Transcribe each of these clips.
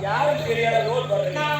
யாருக்கு தெரியாத ரோல் பண்றேன்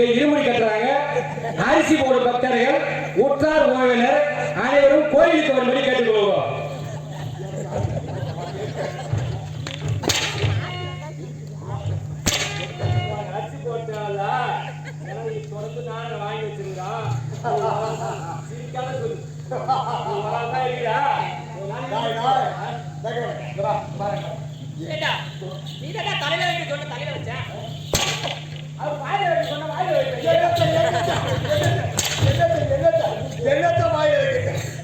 கட்டு இருமுடி கட்டுறாங்க. அரிசி போடும் பக்தர்கள் உற்றார் உறவினர் அனைவரும் கோயிலுக்கு வரும்படி கேட்டுக்கொள்கிறோம்.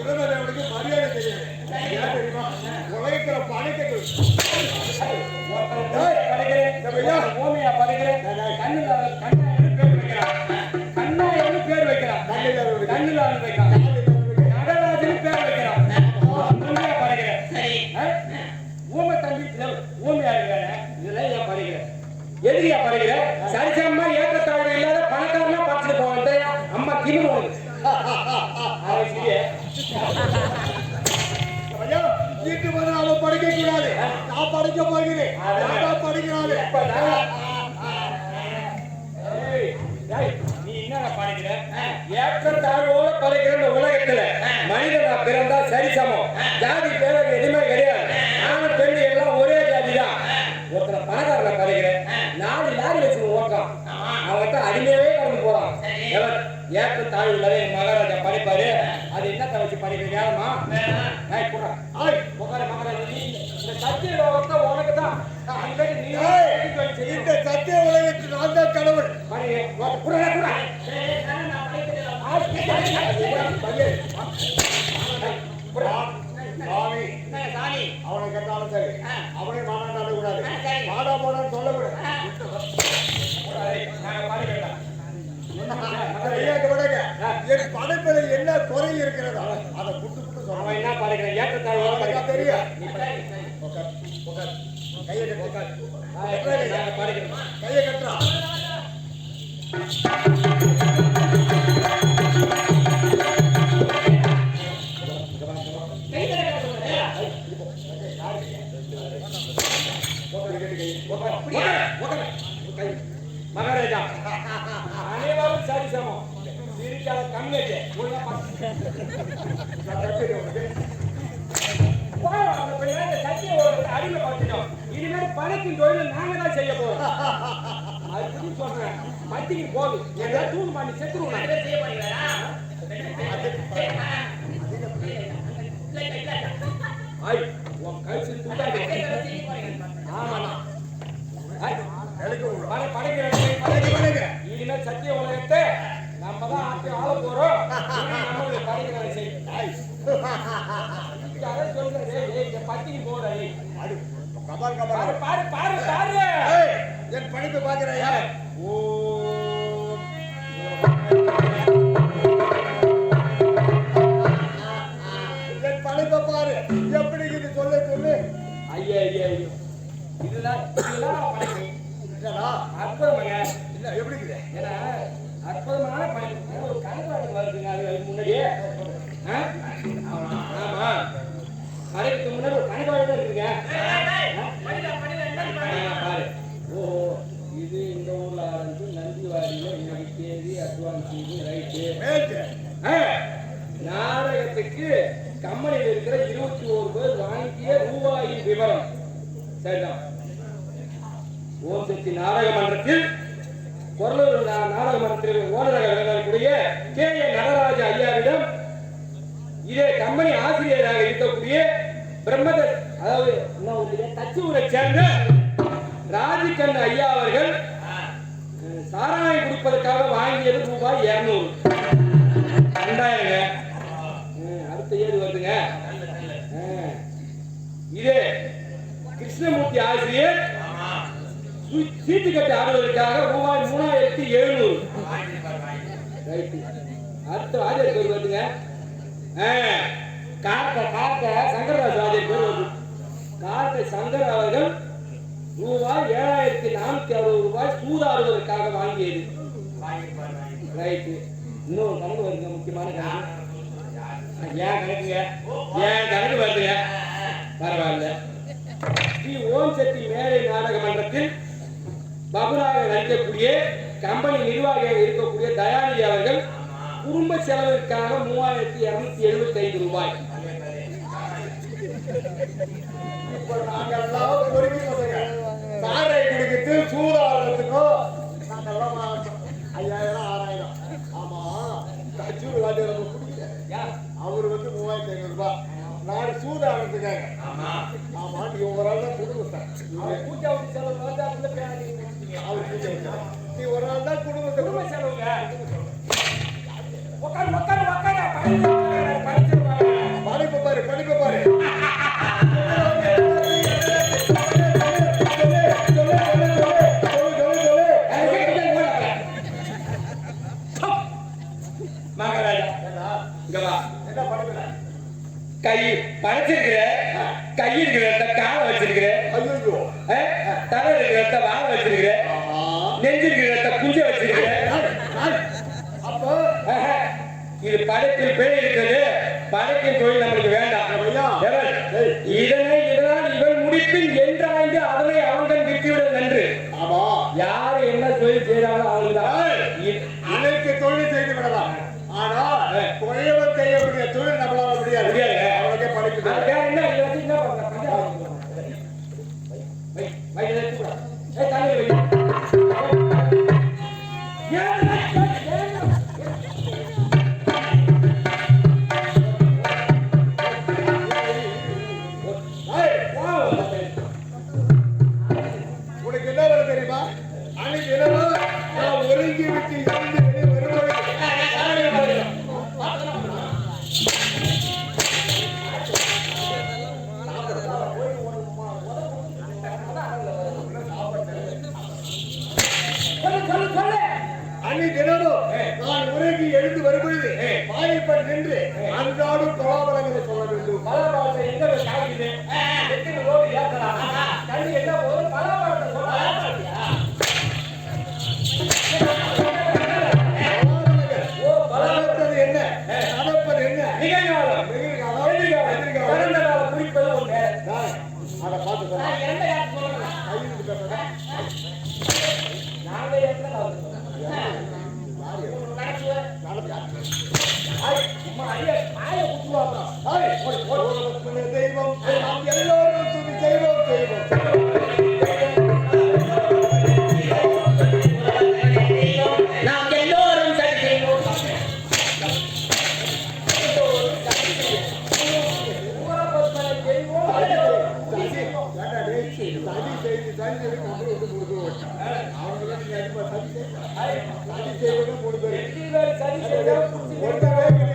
இளநிலைக்கு மரியாதை தெரியாது. தெரியுமா? உலகத்துல படைக்கிறது ஓமையா படைக்கிறேன். பேர் வைக்கிறான் கண்ணா என்ன பேர் வைக்கிறான் கண்ணுல வைக்கிறான் நடராஜன் பேர் வைக்கிறான் ஓமையா படைக்கிறேன். ஓமை தம்பி ஓமையா இருக்கிறேன் இதெல்லாம் ஏன் படைக்கிறேன். எதிரியா படைக்கிறேன். சரிசமமா ஏன் வீட்டு வந்து அவன் படிக்க கூடாது. நான் படிக்க போகிறேன். நான் படிக்கிறாரு. ஏய், ஏய், நீ என்னடா படைக்கிற? ஏற்றத்தாழ்வோட படைக்கிற இந்த உலகத்துல மனிதனா பிறந்தா சரி சமம். ஜாதி பேருக்கு எதுவுமே கிடையாது. ஆணு பெண்ணு எல்லாம் ஒரே ஜாதி தான் ஒருத்தனை பணக்காரனை படைக்கிற நாலு லாரி வச்சு ஓட்டான் அவன்கிட்ட அடிமையாவே கடந்து போறான். எவன்? ஏற்ற தாழ்வு இல்லாத என் அவனை கேட்டாலும் சரி அவனை மாநாட்டாலும் கூடாது. மாடா போடான்னு சொல்லக்கூடாது படைப்பில என்ன குறை இருக்கிறதா அதை புட்டு புட்டு சொல்றேன் என்ன அவனுக்கு படிக்கிறான். தெரியும். கையை கட்டு நாங்க பாருக்கிறோம். கையை கட்டுறா மகாராஜா. அனைவரும் சரிசமம் சிரிக்காத கம்மியாச்சு ஒழுங்கா அடிமை பார்த்துட்டோம். இனிமேல் பணத்தின் தொழிலை நாங்க தான் செய்ய போறோம். புரிஞ்சு சொல்றேன். மத்திக்கு போகுது ஏதாவது தூண் பண்ணி செத்துருவோம். செய்ய உன் கழுத்து இனிமேல் சத்திய உலகத்தை நம்ம தான் ஆட்டி ஆள போறோம் நம்மளுடைய படைக்கிறதை செய். யாரோ சொல்றாரு, ஏய், ஏய், இந்த பத்திக்கு கபால் பாரு, பாரு, பாரு, பாரு. என் படிப்பு பாக்குறையா ஓம் என் படிப்பை பாரு. எப்படி இது சொல்ல சொல்லு. ஐயா, ஐயா, ஐயா. இதுதான் இதுதான் அற்புதமாங்க. எப்படி இருக்குது? ஏன்னா, அற்புதமான படைப்பு. ஒரு வருதுங்க அது அதுக்கு முன்னாடியே? ஆமா. கடைக்கு முன்னாடி ஒரு இருக்குங்க. ஆ, பாரு. ஓ இது இந்த ஊர்ல ஆரம்பிச்சு நந்திவாடியில இன்னைக்கு தேதி அட்வான்ஸ் இது ரைட்டு. நாடகத்துக்கு கம்பெனியில் இருக்கிற இருபத்தி ஒரு பேர் வாங்கிய ரூபாயின் விவரம். சரிதான். ஓம் சக்தி நாடக மன்றத்தில் பொருளூர் நா- நாடக மன்றத்தில் ஓனராக விளங்கக்கூடிய கே. ஏ. நடராஜ ஐயாவிடம் இதே கம்பெனி ஆசிரியராக இருக்கக்கூடிய பிரம்மத அதாவது என்ன ஊரு? தச்சூரை சேர்ந்த ராஜிகண்ண ஐயா அவர்கள் சாராயம் கொடுப்பதற்காக வாங்கியது ரூபாய் இருநூறு. ரெண்டாயிரங்க அஹ், அடுத்த ஏழு வருதுங்க? அஹ், இதே கிருஷ்ணமூர்த்தி ஆசிரியர் சீட்டு கட்டு ஆடுவதற்காக ரூபாய் மூணாயிரத்தி எழுநூறு. ரைட்டு அடுத்த ஆஜர் பேர் வருதுங்க காக்க காக்க சங்கரராஜ் ஆஜர் பேர் வருது. காக்க சங்கர் அவர்கள் ரூபாய் ஏழாயிரத்தி நானூத்தி அறுபது ரூபாய் சூதாடுவதற்காக வாங்கியது. ரைட்டு இன்னொரு கணக்கு வருங்க முக்கியமான கணக்கு. ஏன் கணக்குங்க? ஏன் கணக்கு வருதுங்க பரவாயில்ல. ஸ்ரீ ஓம் சக்தி மேலை நாடக மன்றத்தில் பபுலாக நடிக்கக்கூடிய கம்பெனி நிர்வாகியாக இருக்கக்கூடிய தயாநிதி அவர்கள் குடும்ப செலவிற்காக மூவாயிரத்தி இருநூத்தி எழுபத்தி ஐந்து ரூபாய் சாரை குடிக்கிறது சூதாடுறதுக்கும் நாங்கெல்லாம். ஐயாயிரம் ஆறாயிரம். ஆமா தச்சூர் வாட்டி அவர் வந்து மூவாயிரத்தி ஐநூறு ரூபாய். நான் சூதாடுறதுக்காக. ஆமா. நீ ஒரு ஆள் தான் அவர் பூஜா. அவர் பூஜை. நீ ஒரு ஆள் தான் குடும்பத்தை குடும்ப செலவுங்க. உட்காரு உட்காரு உட்காரு படிப்பு பாரு படிப்பு பாரு. மகாராஜா என்ன படிப்பு? கை படைச்சிருக்கிற கை இருக்கிறத காலை வச்சிருக்கிற தலை இருக்கிறத வாழ வச்சிருக்கிற நெஞ்சிருக்கிறத குஞ்ச வச்சிருக்கிற. இது இருக்கிறது. படைக்கும் தொழில் நம்மளுக்கு வேண்டாம். இதனை இதனால் இவன் முடிப்பின் என்றாய்ந்து அதனை அவன்கள் விட்டுவிட நன்று. ஆமா. யார் என்ன தொழில் செய்தாலும் அவன்தான் அனைத்து தொழில் செய்து விடலாம். ஆனால் நான் உறங்கி எழுந்து வரும்பொழுது வாயிற்படி நின்று அன்றாடும் பலாபலங்களை சொல்ல வேண்டும். பலாபலத்தை எங்க சாப்பிடுது சரி செய்யணும்.